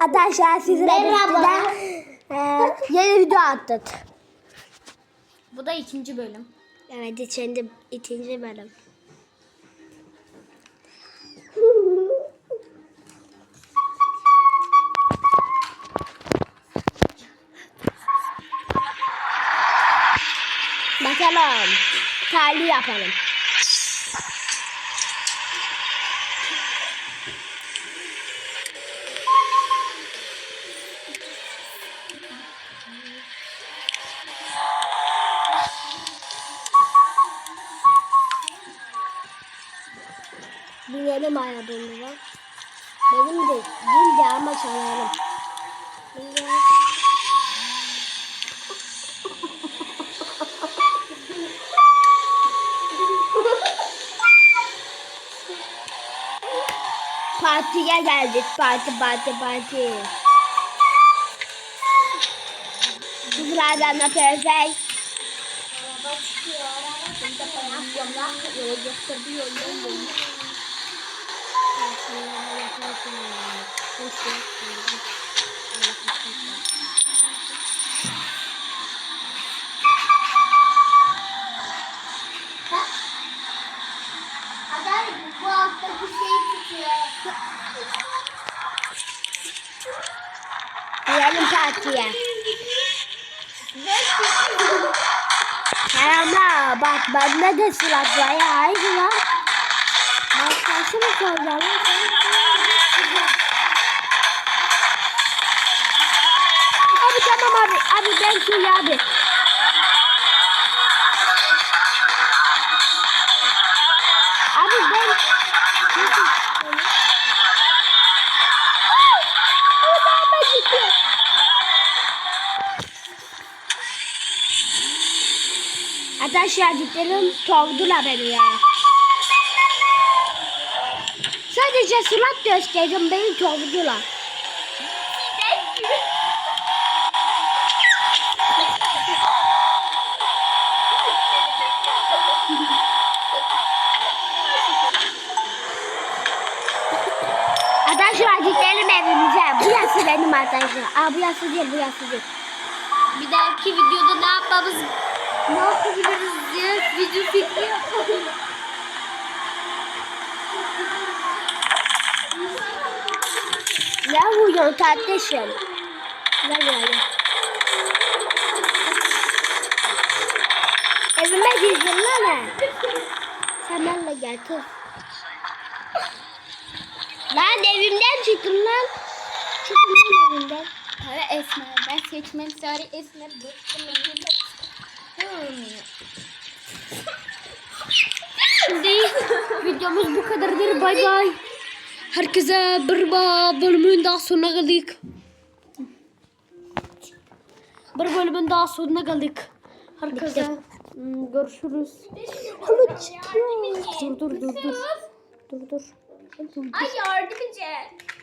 Arkadaşlar sizlere Merhaba. e, yeni video attık. Bu da ikinci bölüm. Evet içinde ikinci bölüm. Bakalım. Tali yapalım. Binelim arabamıza. Benim de değil de ama çalarım. Partiye geldik. Parti parti parti. Kızlardan da perfect. Adam bu hafta bir şey tutuyor. Gidelim partiye. Selamlar. Bak bende de silah var ya. Haydi lan. Başkası mı soracağım? Abi. Ben şöyle abi. Abi ben... Arkadaşlar gidelim tovdular beni ya. Sadece surat gösterdim beni tovdular. Benim arkadaşlar. Aa bu yası değil bu yası değil. Bir dahaki videoda ne yapmamız ne yapabiliriz diye video fikri yapalım. Ne vuruyorsun kardeşim? Gel buraya. Evime girdin lan. Sen benimle gel kız. Lan evimden çıktın lan. Evimden. Para esmer. Ben seçmem sarı esmer. Bıktım Şimdi videomuz bu kadardır. Bay bay. Herkese bir bölümün daha sonuna geldik. Bir bölümün daha sonuna geldik. Herkese hmm, görüşürüz. Dur dur dur dur. Dur dur. Ay yardım edin.